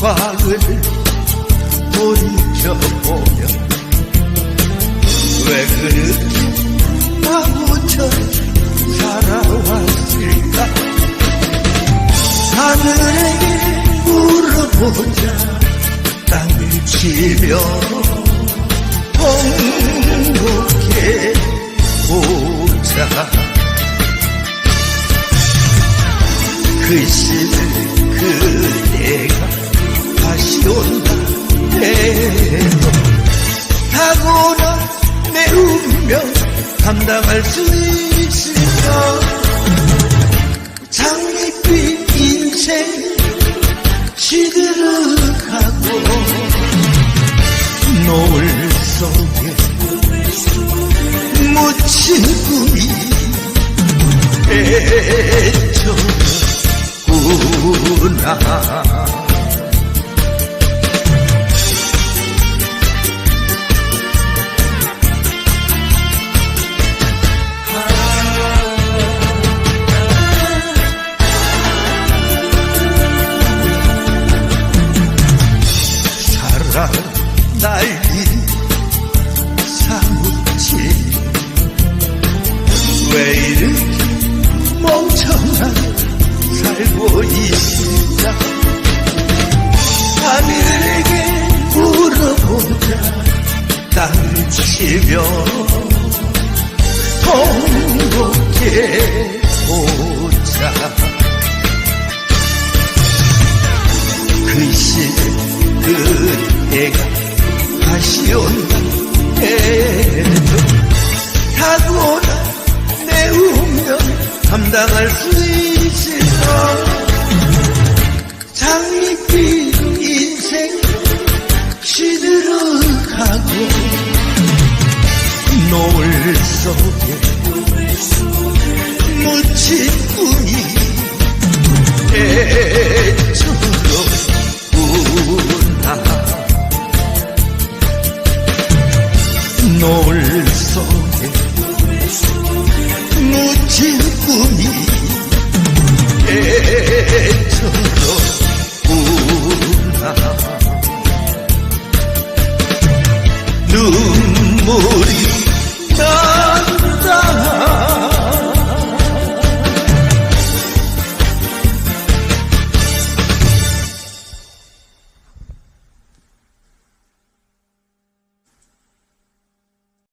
과을 돌이켜보며 왜 그렇게 나무처 살아왔을까? 하늘에게 물어보자. 땅을 치며 통곡해. 감당할 수 있을까? 장밋빛 인생 시들어가고 노을 속에 묻힌 꿈이 헤쳐구나 왜 이렇게 멍청하게 살고 있을까 하늘에게 물어보자. 땅을 치며 통곡해 보자. 그 시절 그대가 다시 온다 해도 운명 감당할 수 있을까 장밋빛 인생 시들어가고 노을 속에 묻힌 꿈이 애처로구나. 노을 속에 묻힌 꿈이 애처로구나. 눈물이